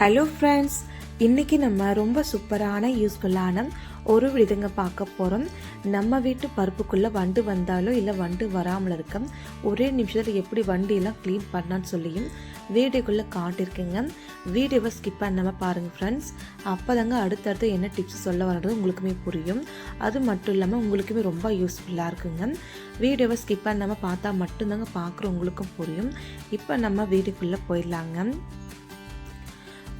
Hello friends இன்னைக்கு நம்ம ரொம்ப சூப்பரான யூஸ்ஃபுல்லான ஒரு விதங்க பார்க்க போகிறோம் நம்ம வீட்டு பருப்புக்குள்ளே வண்டு வந்தாலோ இல்லை வண்டு வராமல் இருக்க ஒரே நிமிஷத்தில் எப்படி வண்டியெல்லாம் க்ளீன் பண்ணான்னு சொல்லியும் வீடியோக்குள்ளே காட்டியிருக்கேங்க. வீடியோவை ஸ்கிப் பண்ணாமல் பாருங்கள் ஃப்ரெண்ட்ஸ் அப்போ தாங்க அடுத்தடுத்து என்ன டிப்ஸ் சொல்ல வர்றது உங்களுக்குமே புரியும். அது மட்டும் இல்லாமல் உங்களுக்குமே ரொம்ப யூஸ்ஃபுல்லாக இருக்குங்க. வீடியோவை ஸ்கிப் பண்ணாமல் பார்த்தா மட்டும்தாங்க பார்க்குற உங்களுக்கும் புரியும். இப்போ நம்ம வீடியோக்குள்ளே போயிடலாங்க.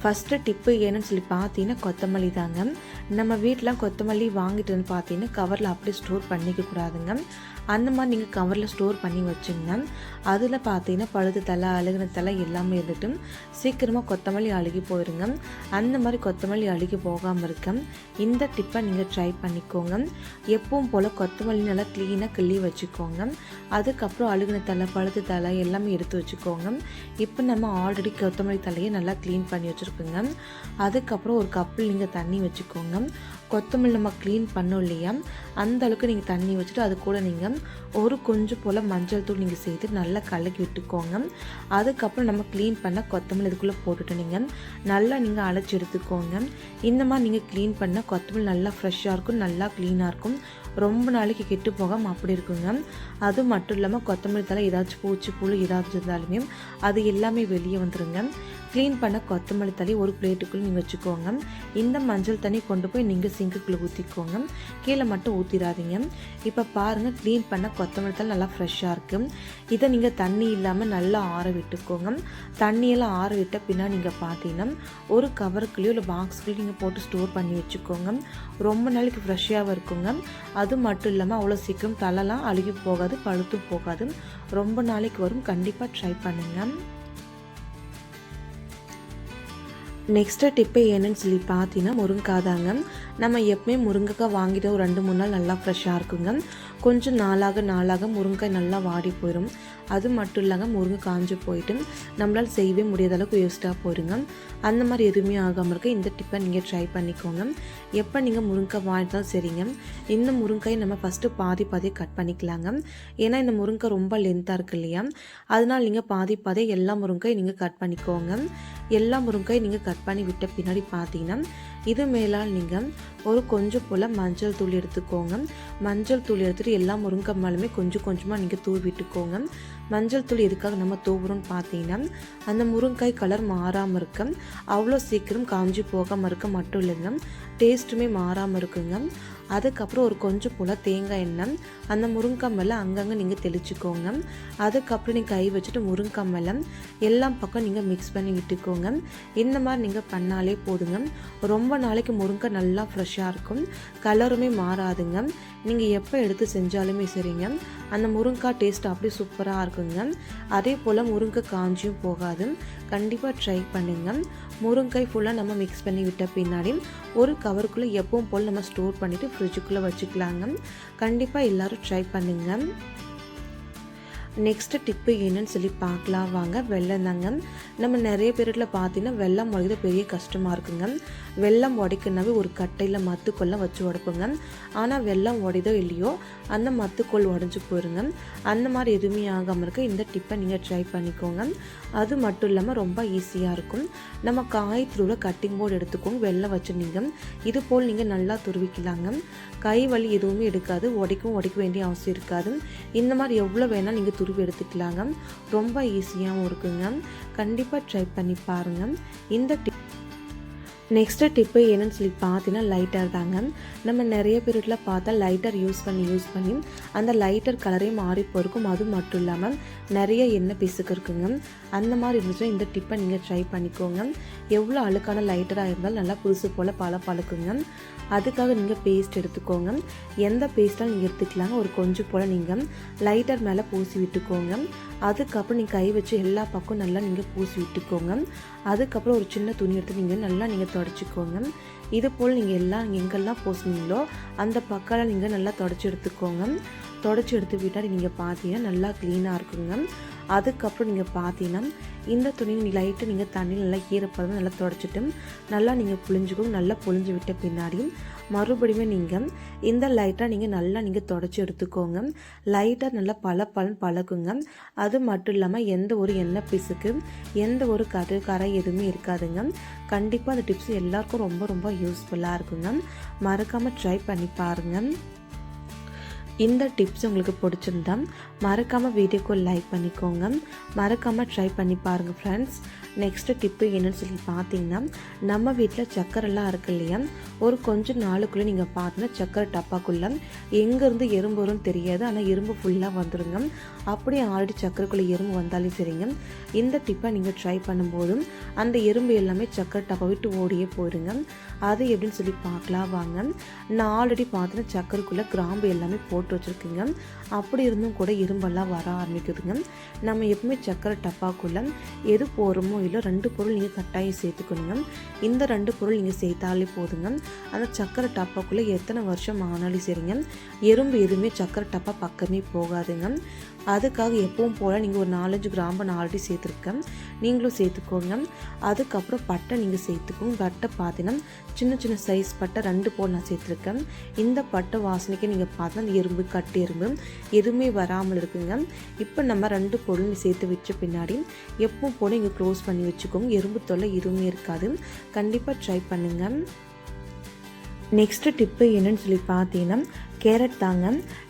ஃபஸ்ட்டு டிப்பு என்னன்னு சொல்லி பார்த்தீங்கன்னா கொத்தமல்லி தாங்க. நம்ம வீட்டில் கொத்தமல்லி வாங்கிட்டு வந்து பார்த்தீங்கன்னா கவரில் அப்படியே ஸ்டோர் பண்ணிக்க கூடாதுங்க. அந்த மாதிரி நீங்கள் கவரில் ஸ்டோர் பண்ணி வச்சுங்க. அதில் பார்த்தீங்கன்னா பழுது தலை அழுகின தலை எல்லாமே இருந்துட்டு சீக்கிரமாக கொத்தமல்லி அழுகி போயிருங்க. அந்த மாதிரி கொத்தமல்லி அழுகி போகாமல் இருக்க இந்த டிப்பை நீங்கள் ட்ரை பண்ணிக்கோங்க. எப்பவும் போல் கொத்தமல்லி நல்லா க்ளீனாக கிள்ளி வச்சுக்கோங்க. அதுக்கப்புறம் அழுகின தலை பழுது தலை எல்லாமே எடுத்து வச்சுக்கோங்க. இப்போ நம்ம ஆல்ரெடி கொத்தமல்லி தலையை நல்லா க்ளீன் பண்ணி வச்சுருக்கோங்க. அதுக்கப்புறம் ஒரு கப்பில் நீங்கள் தண்ணி வச்சுக்கோங்க. கொத்தமல்லி நம்ம க்ளீன் பண்ணோம் இல்லையா? அந்த அளவுக்கு நீங்கள் தண்ணி வச்சுட்டு அது கூட நீங்கள் ஒரு கொஞ்சம் போல் மஞ்சள் தூள் நீங்கள் சேர்த்து நல்லா கலக்கி விட்டுக்கோங்க. அதுக்கப்புறம் நம்ம க்ளீன் பண்ண கொத்தமல்லி இதுக்குள்ளே போட்டுட்டு நீங்கள் நல்லா நீங்கள் அழைச்சி எடுத்துக்கோங்க. இந்த மாதிரி நீங்கள் க்ளீன் பண்ண கொத்தமல்லி நல்லா ஃப்ரெஷ்ஷாக இருக்கும் நல்லா க்ளீனாக இருக்கும். ரொம்ப நாளைக்கு கெட்டு போகாமல் அப்படி இருக்குங்க. அது மட்டும் இல்லாமல் கொத்தமல்லி தலை ஏதாச்சும் பூச்சி புழு ஏதாச்சும் இருந்தாலுமே அது எல்லாமே வெளியே வந்துடுங்க க்ளீன் பண்ண கொத்தமல்லி தலை ஒரு பிளேட்டுக்குள்ளே நீங்கள் வச்சுக்கோங்க. இந்த மஞ்சள் தண்ணி கொண்டு போய் நீங்கள் சிங்குக்குள்ளே ஊற்றிக்கோங்க கீழே மட்டும் ஊற்றிடாதீங்க இப்போ பாருங்கள் க்ளீன் பண்ண கொத்தமல்லி தலை நல்லா ஃப்ரெஷ்ஷாக இருக்குது இதை நீங்கள் தண்ணி இல்லாமல் நல்லா ஆற விட்டுக்கோங்க. தண்ணியெல்லாம் ஆற விட்ட பின்னாடி நீங்கள் பார்த்தீங்கன்னா ஒரு கவருக்குள்ளேயோ இல்லை பாக்ஸ்க்குள்ளேயோ நீங்கள் போட்டு ஸ்டோர் பண்ணி வச்சுக்கோங்க. ரொம்ப நாளைக்கு ஃப்ரெஷ்ஷாகவும் இருக்குங்க. அது மட்டும் இல்லாமல் அவ்வளோ சீக்கிரம் தலைலாம் அழுகி போகாது பழுத்தும் போகாது. ரொம்ப நாளைக்கு வரும். கண்டிப்பாக ட்ரை பண்ணுங்கள் நெக்ஸ்ட்டு டிப்பு என்னன்னு சொல்லி பார்த்தீங்கன்னா முருங்கைக்காய் தாங்க நம்ம எப்பவுமே முருங்கைக்காய் வாங்கிட்டு ஒரு ரெண்டு மூணு நாள் நல்லா ஃப்ரெஷ்ஷாக இருக்குங்க. கொஞ்சம் நாளாக நாளாக முருங்கைக்காய் நல்லா வாடி போயிடும் அது மட்டும் இல்லாமல் முருங்கை காஞ்சு போயிட்டு நம்மளால் செய்யவே முடியாத அளவுக்கு வேஸ்ட்டாக போயிடுங்க அந்த மாதிரி எதுவுமே ஆகாமல் இருக்க இந்த டிப்பை நீங்கள் ட்ரை பண்ணிக்கோங்க. எப்போ நீங்கள் முருங்கைக்காய் வாங்கிட்டாலும் சரிங்க. இந்த முருங்கையை நம்ம ஃபஸ்ட்டு பாதி பாதியை கட் பண்ணிக்கலாங்க. ஏன்னா இந்த முருங்கை ரொம்ப லென்த்தாக இருக்கு இல்லையா? அதனால் நீங்கள் பாதி பாதியை எல்லா முருங்கையும் நீங்கள் கட் பண்ணிக்கோங்க. எல்லா முருங்கையும் நீங்கள் கட் பண்ணி விட்ட பின்னாடி பார்த்தீங்கன்னா இது மேலால் நீங்கள் ஒரு கொஞ்சம் போல் மஞ்சள் தூள் எடுத்துக்கோங்க. மஞ்சள் தூள் எடுத்துகிட்டு எல்லா முருங்கை மேலுமே கொஞ்சம் கொஞ்சமாக நீங்கள் தூவி விட்டுக்கோங்க. மஞ்சள் தூள் எதுக்காக நம்ம தூவுறோம்னு பார்த்தீங்கன்னா அந்த முருங்காய் கலர் மாறாமல் இருக்க. அவ்வளோ சீக்கிரம் காஞ்சி போகாமல் இருக்க மட்டும் இல்லைங்க. டேஸ்ட்டுமே மாறாமல் இருக்குங்க. அதுக்கப்புறம் ஒரு கொஞ்சம் போல் தேங்காய் எண்ணெய் அந்த முருங்காய் மேலே அங்கங்கே நீங்கள் தெளிச்சுக்கோங்க. அதுக்கப்புறம் நீங்கள் கை வச்சுட்டு முருங்கை மேலே எல்லா பக்கம் நீங்கள் மிக்ஸ் பண்ணி விட்டுக்கோங்க. இந்த மாதிரி நீங்கள் பண்ணாலே போதுங்க. ரொம்ப நாளைக்கு முருங்கை நல்லா ஃப்ரெஷ்ஷாக இருக்கும். கலருமே மாறாதுங்க. நீங்கள் எப்போ எடுத்து செஞ்சாலுமே சரிங்க. அந்த முருங்காய் டேஸ்ட் அப்படியே சூப்பராக இருக்குங்க. அதே போல் முருங்கை காஞ்சியும் போகாது. கண்டிப்பாக ட்ரை பண்ணுங்க. முருங்காய் ஃபுல்லாக நம்ம மிக்ஸ் பண்ணி விட்ட பின்னாடி ஒரு கவருக்குள்ளே எப்பவும் போல் நம்ம ஸ்டோர் பண்ணிவிட்டு ஃப்ரிட்ஜுக்குள்ளே வச்சுக்கலாங்க. கண்டிப்பாக எல்லோரும் ட்ரை பண்ணுங்கள் நெக்ஸ்ட்டு டிப்பு என்னன்னு சொல்லி பார்க்கலாம். வாங்க வெள்ளம் தாங்க. நம்ம நிறைய பேரில் பார்த்தீங்கன்னா வெள்ளம் உடைக்கிறது பெரிய கஷ்டமாக இருக்குங்க. வெள்ளம் உடைக்குனாவே ஒரு கட்டையில் மத்துக்கொல்லாம் வச்சு உடைப்புங்க. ஆனால் வெள்ளம் உடைதோ இல்லையோ அந்த மத்துக்கோள் உடஞ்சி போயிருங்க. அந்த மாதிரி எதுவுமே ஆகாமல் இருக்க இந்த டிப்பை நீங்கள் ட்ரை பண்ணிக்கோங்க. அது மட்டும் இல்லாமல் ரொம்ப ஈஸியாக இருக்கும். நம்ம காயத்துருவில் கட்டிங் போர்டு எடுத்துக்கோங்க வெள்ளம் வச்சுருந்தீங்க நீங்கள் இது போல் நீங்கள் நல்லா துருவிக்கலாங்க. கை வலி எதுவுமே எடுக்காது உடைக்கும் உடைக்க வேண்டிய அவசியம் இருக்காது. இந்த மாதிரி எவ்வளோ வேணால் நீங்கள் துருவி எடுத்துக்கலாங்க. ரொம்ப ஈஸியாகவும் இருக்குங்க. கண்டிப்பாக ட்ரை பண்ணி பாருங்கள் இந்த டிப் நெக்ஸ்ட்டு டிப்பு என்னன்னு சொல்லி பார்த்தீங்கன்னா லைட்டர் தாங்க. நம்ம நிறைய பேருட்டில் பார்த்தா லைட்டர் யூஸ் பண்ணி யூஸ் பண்ணி அந்த லைட்டர் கலரே மாறி போயிருக்கும் அது மட்டும் இல்லாமல் நிறைய எண்ணெய் பிசுக்கு இருக்குங்க. அந்த மாதிரி இருந்துச்சுன்னா இந்த டிப்பை நீங்கள் ட்ரை பண்ணிக்கோங்க. எவ்வளோ அழுக்கான லைட்டராக இருந்தாலும் நல்லா புதுசு போல் பல பழக்குங்க அதுக்காக நீங்கள் பேஸ்ட் எடுத்துக்கோங்க. எந்த பேஸ்ட்டாலும் நீங்கள் எடுத்துக்கலாங்க? ஒரு கொஞ்சம் போல் நீங்கள் லைட்டர் மேலே பூசி விட்டுக்கோங்க. அதுக்கப்புறம் நீங்கள் கை வச்சு எல்லா பக்கம் நல்லா நீங்கள் பூசி விட்டுக்கோங்க. அதுக்கப்புறம் ஒரு சின்ன துணி எடுத்து நீங்கள் நல்லா நீங்கள் தொடச்சிக்கோங்க. இது போல் நீங்கள் எல்லாம் எங்கெல்லாம் பூசுனீங்களோ அந்த பக்கம்லாம் நீங்கள் நல்லா தொடச்சி எடுத்துக்கோங்க. தொடச்சி எடுத்து விட்டால் நீங்கள் பார்த்தீங்கன்னா நல்லா க்ளீனாக இருக்குங்க. அதுக்கப்புறம் நீங்கள் பார்த்தீங்கன்னா இந்த துணியை லைட்டு நீங்கள் தண்ணியில் நல்லா ஈரப்பதம் நல்லா தொடச்சிட்டு நல்லா நீங்கள் புளிஞ்சுக்கும் நல்லா புளிஞ்சு விட்ட பின்னாடியும் மறுபடியும் நீங்கள் இந்த லைட்டாக நீங்கள் நல்லா நீங்கள் தொடச்சி எடுத்துக்கோங்க. லைட்டாக நல்லா பல பலன் பழகுங்க. அது மட்டும் இல்லாமல் எந்த ஒரு எண்ணெய் பிசுக்கு எந்த ஒரு கரு கரை எதுவுமே இருக்காதுங்க. கண்டிப்பாக அந்த டிப்ஸ் எல்லாருக்கும் ரொம்ப ரொம்ப யூஸ்ஃபுல்லாக இருக்குங்க. மறக்காமல் ட்ரை பண்ணி பாருங்கள் இந்த டிப்ஸ் உங்களுக்கு பிடிச்சிருந்தா மறக்காமல் வீடியோக்கு லைக் பண்ணிக்கோங்க. மறக்காமல் ட்ரை பண்ணி பாருங்கள் ஃப்ரெண்ட்ஸ் நெக்ஸ்ட்டு டிப்பு என்னன்னு சொல்லி பார்த்தீங்கன்னா நம்ம வீட்டில் சக்கரைலாம் இருக்கு இல்லையா? ஒரு கொஞ்சம் நாளுக்குள்ளே நீங்கள் பார்த்தீங்கன்னா சக்கரை டப்பாக்குள்ளே எங்கேருந்து எறும்பு வரும்னு தெரியாது. ஆனால் எறும்பு ஃபுல்லாக வந்துடுங்க அப்படியே ஆல்ரெடி சக்கரைக்குள்ளே எறும்பு வந்தாலும் சரிங்க. இந்த டிப்பை நீங்கள் ட்ரை பண்ணும்போதும் அந்த எறும்பு எல்லாமே சக்கரை டப்பா விட்டு ஓடியே போயிடுங்க அது எப்படின்னு சொல்லி பார்க்கலாம் வாங்க. நான் ஆல்ரெடி பார்த்தீங்கன்னா சக்கரைக்குள்ளே கிராம்பு எல்லாமே போட்டு வச்சுருக்குங்க. அப்படி இருந்தும் கூட எறும்பெல்லாம் வர ஆரம்பிக்குதுங்க. நம்ம எப்பவுமே சக்கரை டப்பாக்குள்ளே எது போகிறோமோ இல்லை ரெண்டு பொருள் நீங்கள் கட்டாயம் சேர்த்துக்கணுங்க. இந்த ரெண்டு பொருள் நீங்கள் சேர்த்தாலே போதுங்க. அந்த சக்கரை டப்பாக்குள்ளே எத்தனை வருஷம் ஆனாலும் சரிங்க. எறும்பு எதுவுமே சக்கரை டப்பா பக்கமே போகாதுங்க. அதுக்காக எப்பவும் போல் நீங்கள் ஒரு நாலஞ்சு கிராம்பு நான் ஆல்ரெடி சேர்த்துருக்கேன். நீங்களும் சேர்த்துக்கோங்க. அதுக்கப்புறம் பட்டை நீங்கள் சேர்த்துக்கோங்க. பட்டை பார்த்தீங்கன்னா சின்ன சின்ன சைஸ் பட்டை ரெண்டு போல் நான் சேர்த்துருக்கேன். இந்த பட்டை வாசனைக்கு நீங்கள் பார்த்தா அந்த எறும்பு கட்டு எறும்பு எதுவுமே வராமல் இருக்குங்க. இப்போ நம்ம ரெண்டு பொருள் சேர்த்து வச்ச பின்னாடி எப்பவும் போல் இங்கே க்ளோஸ் பண்ணி வச்சுக்கோங்க. எறும்பு தொல்லை எதுவுமே இருக்காது. கண்டிப்பாக ட்ரை பண்ணுங்கள் நெக்ஸ்ட்டு டிப்பு என்னன்னு சொல்லி பார்த்தீங்கன்னா கேரட் தாங்க.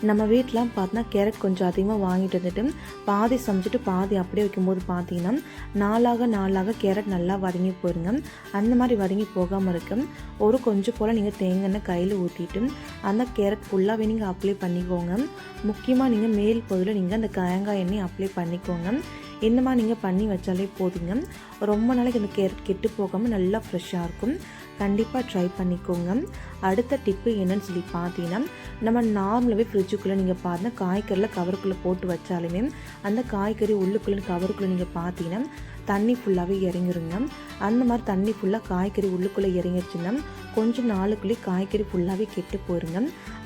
நம்ம வீட்டிலாம் பார்த்தோன்னா கேரட் கொஞ்சம் அதிகமாக வாங்கிட்டு வந்துட்டு பாதி சமைச்சிட்டு பாதி அப்படியே வைக்கும்போது பார்த்தீங்கன்னா நாளாக நாளாக கேரட் நல்லா வதங்கி போயிருங்க. அந்த மாதிரி வதங்கி போகாமல் இருக்கும் ஒரு கொஞ்சம் போல் நீங்கள் தேங்காய் எண்ணெய் கையில் ஊற்றிட்டு அந்த கேரட் ஃபுல்லாகவே நீங்கள் அப்ளை பண்ணிக்கோங்க. முக்கியமாக நீங்கள் மேல் பகுதியில் நீங்கள் அந்த தேங்காய் எண்ணெய் அப்ளை பண்ணிக்கோங்க. இந்த மாதிரி நீங்கள் பண்ணி வச்சாலே போதுங்க. ரொம்ப நாளைக்கு அந்த கேரட் கெட்டு போகாமல் நல்லா ஃப்ரெஷ்ஷாக இருக்கும். கண்டிப்பாக ட்ரை பண்ணிக்கோங்க. அடுத்த டிப்பு என்னன்னு சொல்லி பார்த்தீங்கன்னா நம்ம நார்மலாகவே ஃப்ரிட்ஜுக்குள்ளே நீங்கள் பார்த்தா காய்கறியில் கவருக்குள்ளே போட்டு வச்சாலுமே அந்த காய்கறி உள்ளுக்குள்ளே கவருக்குள்ளே நீங்கள் பார்த்தீங்கன்னா தண்ணி ஃபுல்லாகவே இறங்கிருங்க. அந்த மாதிரி தண்ணி ஃபுல்லாக காய்கறி உள்ளுக்குள்ளே இறங்கிருச்சுன்னா கொஞ்சம் நாளுக்குள்ளேயே காய்கறி ஃபுல்லாகவே கெட்டு போயிருங்க.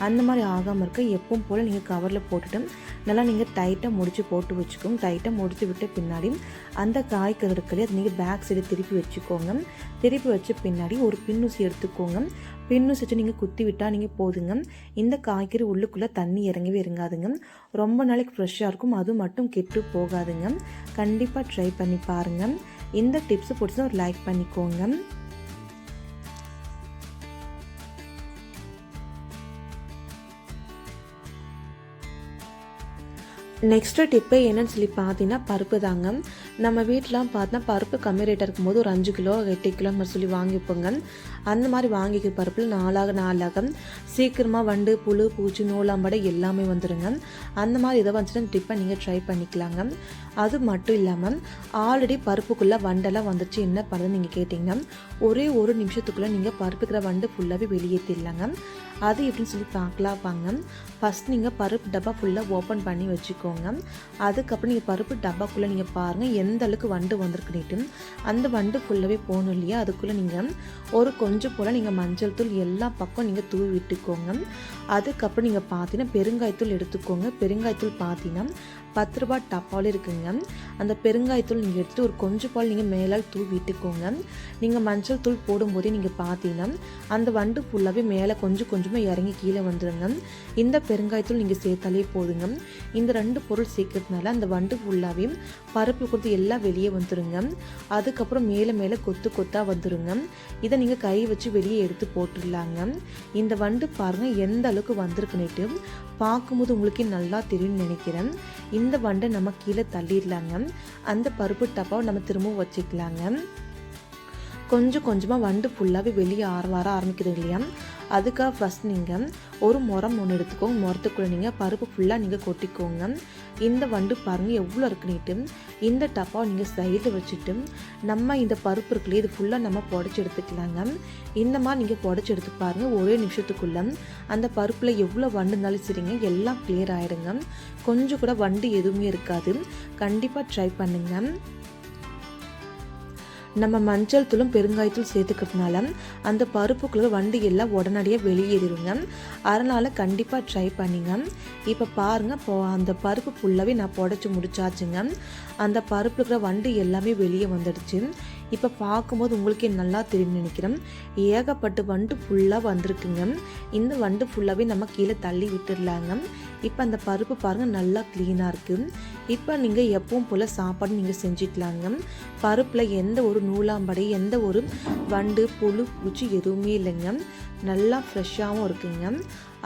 அந்த மாதிரி ஆகாமல் இருக்க எப்பவும் போல் நீங்கள் கவரில் போட்டுட்டு நல்லா நீங்கள் டைட்டாக முடித்து போட்டு வச்சுக்கோங்க. டைட்டாக முடித்து விட்ட பின்னாடி அந்த காய்கறி இருக்கலையே அதை நீங்கள் பேக் சைடு திருப்பி வச்சுக்கோங்க. திருப்பி வச்ச பின்னாடி ஒரு பின்னூசி எடுத்துக்கோங்க. பின்னும் வச்சு நீங்கள் குத்தி விட்டால் நீங்கள் போதுங்க. இந்த காய்கறி உள்ளுக்குள்ளே தண்ணி இறங்கவே இறங்காதுங்க. ரொம்ப நாளைக்கு ஃப்ரெஷ்ஷாக இருக்கும். அது மட்டும் கெட்டு போகாதுங்க. கண்டிப்பாக ட்ரை பண்ணி பாருங்கள் இந்த டிப்ஸ் பிடிச்சா ஒரு லைக் பண்ணிக்கோங்க. நெக்ஸ்ட்டு டிப்பு என்னன்னு சொல்லி பார்த்தீங்கன்னா பருப்பு தாங்க. நம்ம வீட்டிலாம் பார்த்தா பருப்பு கம்மி ரேட்டாக இருக்கும்போது ஒரு அஞ்சு கிலோ எட்டு கிலோ மாதிரி சொல்லி வாங்கிப்போங்க. அந்த மாதிரி வாங்கிக்கிற பருப்பில் நாளாக நாளாக சீக்கிரமாக வண்டு புழு பூச்சி நூலாம்படை எல்லாமே வந்துடுங்க அந்த மாதிரி இதை வந்துட்டு டிப்பை நீங்கள் ட்ரை பண்ணிக்கலாங்க. அது மட்டும் இல்லாமல் ஆல்ரெடி பருப்புக்குள்ளே வண்டெல்லாம் வந்துச்சு. என்ன பண்ணுறது நீங்கள் கேட்டிங்கன்னா ஒரே ஒரு நிமிஷத்துக்குள்ளே நீங்கள் பருப்புக்கிற வண்டு ஃபுல்லாகவே வெளியேற்றிடலாங்க அது எப்படின்னு சொல்லி பார்க்கலாம் வாங்க. ஃபஸ்ட் நீங்கள் பருப்பு டப்பா ஃபுல்லாக ஓப்பன் பண்ணி வச்சுக்கோங்க. அதுக்கப்புறம் நீங்கள் பருப்பு டப்பாக்குள்ளே நீங்கள் பாருங்கள் எந்த அளவுக்கு வண்டு வந்திருக்குன்னுட்டு. அந்த வண்டு ஃபுல்லாகவே போகணும் இல்லையா? அதுக்குள்ளே நீங்கள் ஒரு கொஞ்சம் போல் நீங்கள் மஞ்சள் தூள் எல்லா பக்கம் நீங்கள் தூவி விட்டுக்கோங்க. அதுக்கப்புறம் நீங்கள் பார்த்தீங்கன்னா பெருங்காயத்தூள் எடுத்துக்கோங்க. பெருங்காயத்தூள் பார்த்தீங்கன்னா பத்து ரூபா டப்பாவில் இருக்குங்க. அந்த பெருங்காயத்தூள் நீங்கள் எடுத்து ஒரு கொஞ்சம் பால் நீங்கள் மேலால் தூவி விட்டுக்கோங்க. நீங்கள் மஞ்சள் தூள் போடும்போதே நீங்கள் பார்த்தீங்கன்னா அந்த வண்டு ஃபுல்லாகவே மேலே கொஞ்சம் கொஞ்சமாக இறங்கி கீழே வந்துடுங்க இந்த பெருங்காயத்தூள் நீங்கள் சேர்த்தாலே போதுங்க. இந்த ரெண்டு பொருள் சேர்க்கறதுனால அந்த வண்டு ஃபுல்லாகவே பருப்பு கொடுத்து எல்லாம் வெளியே வந்துடுங்க அதுக்கப்புறம் மேலே மேலே கொத்து கொத்தாக வந்துடுங்க இதை நீங்கள் கை வச்சு வெளியே எடுத்து போட்டுடலாங்க. இந்த வண்டு பாருங்கள் எந்த அளவுக்கு வந்திருக்குன்னுட்டு பார்க்கும்போது உங்களுக்கு நல்லா தெரியும்னு நினைக்கிறேன். இந்த வண்டை நம்ம கீழே தள்ளிடலாங்க. அந்த பருப்பு டப்பாவை நம்ம திரும்பவும் வச்சுக்கலாங்க. கொஞ்சம் கொஞ்சமாக வண்டு ஃபுல்லாகவே வெளியே ஆர வர ஆரம்பிக்குது இல்லையா? அதுக்காக ஃபஸ்ட் நீங்கள் ஒரு முறம் ஒன்று எடுத்துக்கோங்க. முறத்துக்குள்ளே நீங்கள் பருப்பு ஃபுல்லாக நீங்கள் கொட்டிக்கோங்க. இந்த வண்டு பாருங்கள் எவ்வளோ இருக்குன்னுட்டு. இந்த டப்பாவை நீங்கள் சைடில் வச்சுட்டு நம்ம இந்த பருப்பு இருக்குல்லையே இது ஃபுல்லாக நம்ம புடச்சி எடுத்துக்கலாங்க. இந்த மாதிரி நீங்கள் புடச்சி எடுத்து பாருங்கள் ஒரே நிமிஷத்துக்குள்ளே. அந்த பருப்பில் எவ்வளோ வண்டு இருந்தாலும் சரிங்க எல்லாம் கிளியர் ஆகிடுங்க கொஞ்சம் கூட வண்டு எதுவுமே இருக்காது. கண்டிப்பாக ட்ரை பண்ணுங்கள் நம்ம மஞ்சள் தூளும் பெருங்காயத்தூள் சேர்த்துக்கிறதுனால அந்த பருப்புக்குள்ள வண்டு எல்லாம் உடனடியாக வெளியேறிடுங்க அதனால் கண்டிப்பாக ட்ரை பண்ணிங்க. இப்போ பாருங்கள் இப்போ அந்த பருப்பு ஃபுல்லாகவே நான் புடச்சி முடிச்சாச்சுங்க. அந்த பருப்பு இருக்கிற வண்டு எல்லாமே வெளியே வந்துடுச்சு. இப்போ பார்க்கும்போது உங்களுக்கே நல்லா தெரியும் நினைக்கிறேன். ஏகப்பட்ட வண்டு ஃபுல்லாக வந்திருக்குங்க. இந்த வண்டு ஃபுல்லாகவே நம்ம கீழே தள்ளி விட்டுடலாங்க. இப்போ அந்த பருப்பு பாருங்கள் நல்லா க்ளீனாக இருக்குது இப்போ நீங்கள் எப்பவும் போல் சாப்பாடு நீங்கள் செஞ்சுக்கலாங்க. பருப்பில் எந்த ஒரு நூலாம்படை எந்த ஒரு வண்டு புழு பூச்சி எதுவுமே இல்லைங்க. நல்லா ஃப்ரெஷ்ஷாகவும் இருக்குங்க.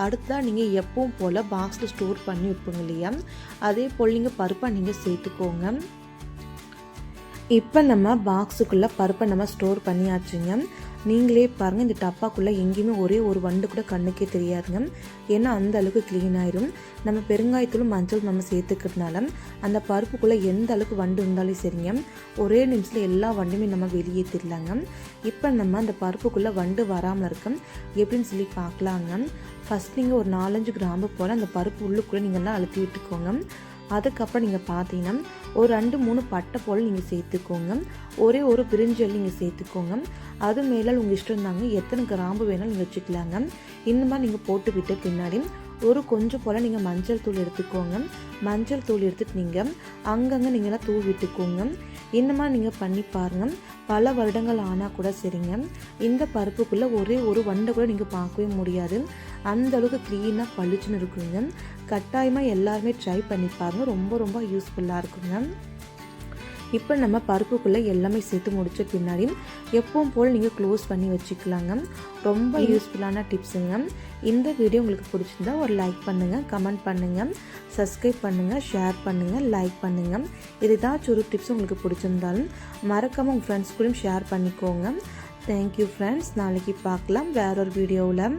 அடுத்ததாக நீங்கள் எப்பவும் போல் பாக்ஸில் ஸ்டோர் பண்ணி வைப்பீங்க இல்லையா? அதே போல் நீங்கள் பருப்பை நீங்கள் சேர்த்துக்கோங்க. இப்போ நம்ம பாக்ஸுக்குள்ளே பருப்பை நம்ம ஸ்டோர் பண்ணியாச்சுங்க. நீங்களே பாருங்கள் இந்த டப்பாக்குள்ளே எங்கேயுமே ஒரே ஒரு வண்டு கூட கண்ணுக்கே தெரியாதுங்க. ஏன்னா அந்த அளவுக்கு க்ளீன் ஆயிரும். நம்ம பெருங்காயத்தூளும் மஞ்சள் நம்ம சேர்த்துக்கிறதுனால அந்த பருப்புக்குள்ளே எந்த அளவுக்கு வண்டு இருந்தாலும் சரிங்க. ஒரே நிமிஷத்தில் எல்லா வண்டுமே நம்ம வெளியேற்றிடலாங்க இப்போ நம்ம அந்த பருப்புக்குள்ளே வண்டு வராமல் இருக்க எப்படின்னு சொல்லி பார்க்கலாங்க. ஃபஸ்ட் நீங்கள் ஒரு நாலஞ்சு கிராம்பு போல் அந்த பருப்பு உள்ளுக்குள்ளே நீங்கள்லாம் அழுத்தி விட்டுக்கோங்க. அதுக்கப்புறம் நீங்கள் பார்த்தீங்கன்னா ஒரு ரெண்டு மூணு பட்டை போல் நீங்கள் சேர்த்துக்கோங்க. ஒரே ஒரு பிரிஞ்சல் நீங்கள் சேர்த்துக்கோங்க. அது மேலே உங்கள் இஷ்டம் தாங்க எத்தனை கிராம்பு வேணாலும் நீங்கள் வச்சுக்கலாங்க. இந்த மாதிரி நீங்கள் போட்டு பின்னாடி ஒரு கொஞ்சம் போல் நீங்கள் மஞ்சள் தூள் எடுத்துக்கோங்க. மஞ்சள் தூள் எடுத்துட்டு நீங்கள் அங்கங்கே நீங்களாம் தூள் விட்டுக்கோங்க. இந்த மாதிரி நீங்கள் பண்ணி பாருங்கள் பல வருடங்கள் ஆனால் கூட சரிங்க. இந்த பருப்புக்குள்ளே ஒரே ஒரு வண்டை கூட நீங்கள் பார்க்கவே முடியாது. அந்த அளவுக்கு க்ளீனாக பளிச்சுன்னு இருக்குங்க. கட்டாயமாக எல்லாருமே ட்ரை பண்ணி பாருங்கள் ரொம்ப ரொம்ப யூஸ்ஃபுல்லாக இருக்குங்க. இப்போ நம்ம பருப்புக்குள்ளே எல்லாமே சேர்த்து முடித்த பின்னாடி எப்பவும் போல் நீங்கள் க்ளோஸ் பண்ணி வச்சுக்கலாங்க. ரொம்ப யூஸ்ஃபுல்லான டிப்ஸுங்க இந்த வீடியோ உங்களுக்கு பிடிச்சிருந்தா ஒரு லைக் பண்ணுங்கள் கமெண்ட் பண்ணுங்கள் சப்ஸ்கிரைப் பண்ணுங்கள் ஷேர் பண்ணுங்கள் லைக் பண்ணுங்கள் இது ஏதாச்சும் ஒரு டிப்ஸ் உங்களுக்கு பிடிச்சிருந்தாலும் மறக்காமல் உங்கள் ஃப்ரெண்ட்ஸ் கூடயும் ஷேர் பண்ணிக்கோங்க. தேங்க்யூ ஃப்ரெண்ட்ஸ் நாளைக்கு பார்க்கலாம் வேற ஒரு வீடியோவில்